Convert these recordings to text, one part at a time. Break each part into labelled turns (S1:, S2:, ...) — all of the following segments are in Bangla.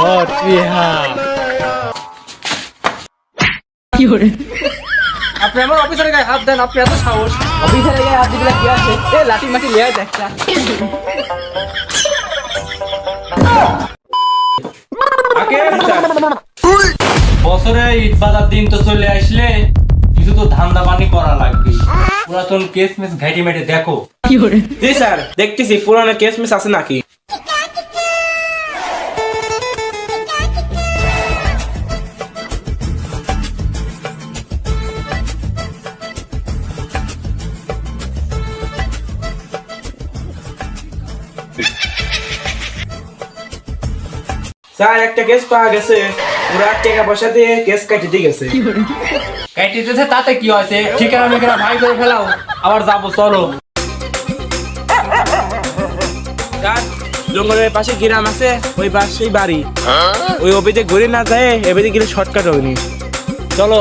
S1: ও টিহা
S2: আপনি আমার অফিসারের গায়ে হাত দেন আপনি এত সাহস
S1: গিয়ে হাত কি আছে এ লাঠি মাটি
S3: বছরে ঈদ বাজার দিন তো চলে আসলে কিছু তো ধান্দা পানি করা লাগবে। পুরাতন কেস মেস ঘাইটি মেটে দেখো
S2: জি স্যার দেখতেছি পুরানো কেস মিস আছে নাকি? স্যার একটা কেস পাওয়া গেছে। পুরা টাকা পয়সা দিয়ে কেস কাটি দিয়ে গেছে।
S3: তাতে কি হয়েছে? ঠিকানা মিকানা ভাই করে ফেলাও। আবার যাব চলো।
S2: স্যার জঙ্গলের পাশে গ্রাম আছে ওই পাশেই বাড়ি। ওই অফিসে ঘুরে না যায় এবারে গেলে শর্টকাট হবে নি। চলো।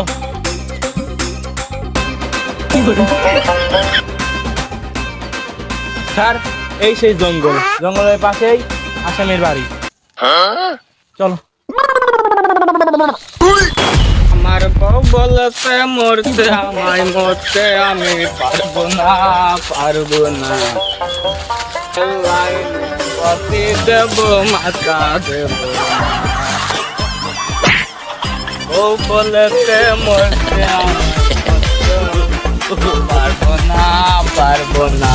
S2: স্যার এই সেই জঙ্গল। জঙ্গলের পাশেই আসামের বাড়ি। চলো।
S3: আমার বউ বলতে মরতে আমায় মরতে আমি পারব না পারব না। পতি দেব মাতা দেব বউ বলতে মরতে আমি পারব না পারব না।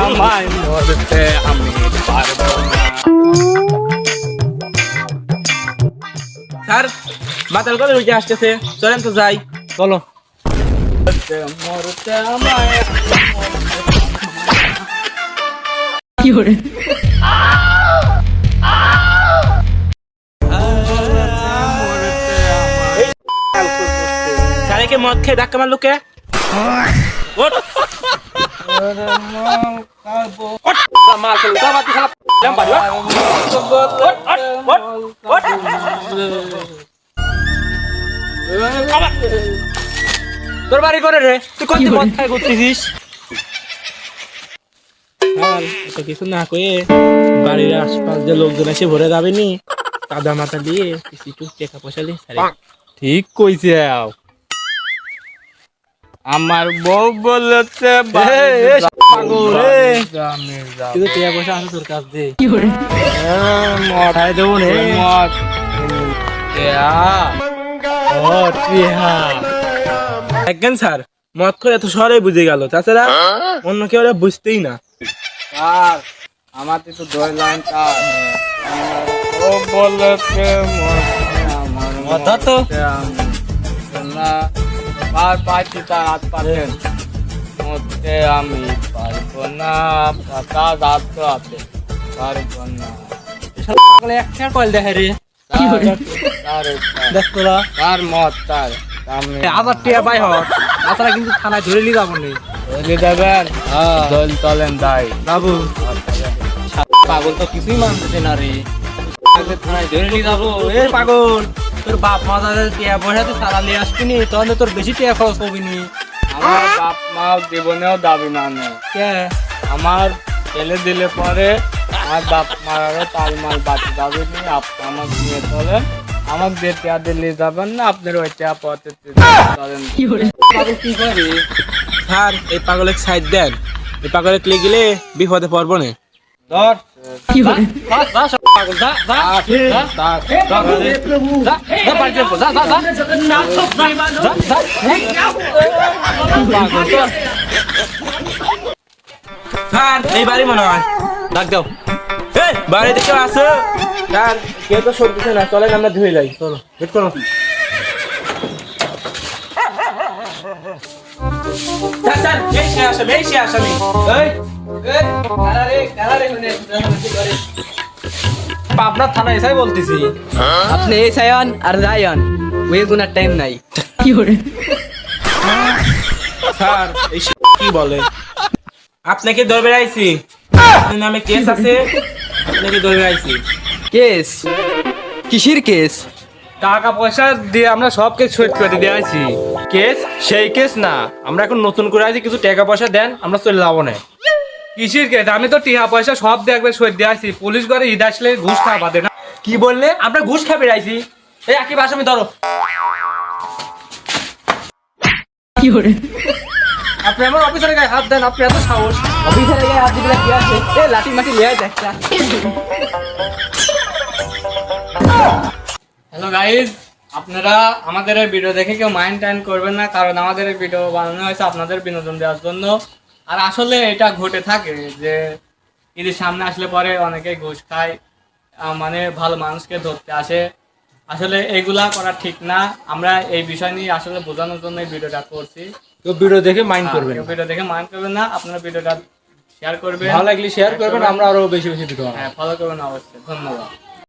S3: আমায় মরতে আমি পারব না
S2: স্যার মাতাল করে উঠে আসতেছে? চলেন তো যাই। চলো।
S3: মরতে আমায়
S2: স্যারকে মদ খেয়ে ধাক্কা মারলো কে? তোর বাড়ি করে রে? তুই কত মদ খাই করতেছিস আর কিছু না কয়ে বাড়ির আশপাশ যে লোকজন এসে ভরে যাবে নি কাদা মাথা দিয়ে কিছু টাকা পয়সা দিয়ে
S3: ঠিক কইছে আমার বউ বলেছে
S2: পাগল,
S3: কিন্তু টাকা পয়সা আছে তোর কাছ দিয়ে। মঠাই দেবো নে মদ ও টিহা
S2: স্যার মদ করে এত শহরে বুঝে গেল। তাছাড়া অন্য কেউ বুঝতেই না।
S3: স্যার আমার তো দই লাইন ও বলেছে আমার
S1: তো।
S3: না। পার পাইছি তার হাত পাতেন মরতে আমি পারব না পাতা দাঁত তো আছে পারব না।
S1: একটা কল দেখে রে।
S3: তার
S1: দেখ তোরা।
S3: তার মত তার
S1: আবার টিয়া পাই হট তাছাড়া কিন্তু থানায় ধরে নিয়ে যাব নি।
S3: বলে দেবেন? দল তলেন দাই
S1: বাবু। পাগল তো কিছুই মানতেছে না রে। থানায় ধরে নিয়ে যাব। এ পাগল। তোর বাপ মা দাদা টিয়া পয়সা তো সারা নিয়ে আসবি তাহলে তোর বেশি টিয়া খরচ হবি নি।
S3: আমার বাপ মা জীবনেও দাবি না নেই
S1: কে?
S3: আমার ছেলে দিলে পরে আমার বাপ মারারও তাল মাল বাঁচে যাবে নি আপনি আমার নিয়ে চলেন আমাকে যে টেয়া দিলে যাবেন না আপনার ওই টেয়া পথে
S1: কি করে?
S2: স্যার এই পাগলের সাইড দেন। এই পাগলের ক্লিক গেলে বিপদে পড়ব না।
S3: ধর।
S1: যা
S2: স্যার এই বাড়ি মনে হয়।
S1: ডাক দাও।
S2: এই বাড়িতে কেউ আছে? স্যার কেউ তো সব দিচ্ছে না চলেন আমরা ধুয়ে যাই চলো ওয়েট করো। স্যার স্যার এই সে আসামি এই সে আসামি। এই
S1: পাবনা থানা এসাই বলতেছি। আপনি আর ওই গুনার টাইম নাই।
S2: স্যার এই সে কি বলে? আপনাকে ধরবে আইছি। আপনার নামে কেস আছে আপনাকে ধরবে আইছি।
S1: কেস? কিসির কেস?
S3: টাকা পয়সা দিয়ে আমরা সব কেস শোধ করে দিয়েছি কেস সেই কেস না। আমরা এখন নতুন করে আছি কিছু টাকা পয়সা দেন আমরা চলে যাব না। কিসির কেস আমি তো টিহা পয়সা সব দেখবে সই দিয়ে আসছি। পুলিশ ঘরে ঈদ আসলে ঘুষ খাওয়া বাদে না।
S1: কি বললে? আমরা ঘুষ খাবে রাইছি। এই একই আসামি ধরো। আপনি আমার অফিসারের গায়ে হাত দেন আপনি এত সাহস। অফিসারের গায়ে হাত দিলে কি আছে? এ লাঠি মাটি লিয়ে একটা
S3: হ্যালো গাইজ আপনারা আমাদের এই ভিডিও দেখে কেউ মাইন্ড টাইন করবেন না কারণ আমাদের এই ভিডিও বানানো হয়েছে আপনাদের বিনোদন দেওয়ার জন্য। আর আসলে এটা ঘটে থাকে যে ঈদের সামনে আসলে পরে অনেকে ঘুষ খায় মানে ভালো মানুষকে ধরতে আসে। আসলে এগুলা করা ঠিক না। আমরা এই বিষয় নিয়ে আসলে বোঝানোর জন্য এই ভিডিওটা করছি।
S1: তো ভিডিও দেখে মাইন্ড করবেন
S3: কেউ ভিডিও দেখে মাইন্ড করবেন না। আপনারা ভিডিওটা শেয়ার করবেন।
S1: ভালো লাগলে শেয়ার করবেন আমরা আরও বেশি বেশি ভিডিও
S3: হ্যাঁ ফলো করবেন অবশ্যই। ধন্যবাদ।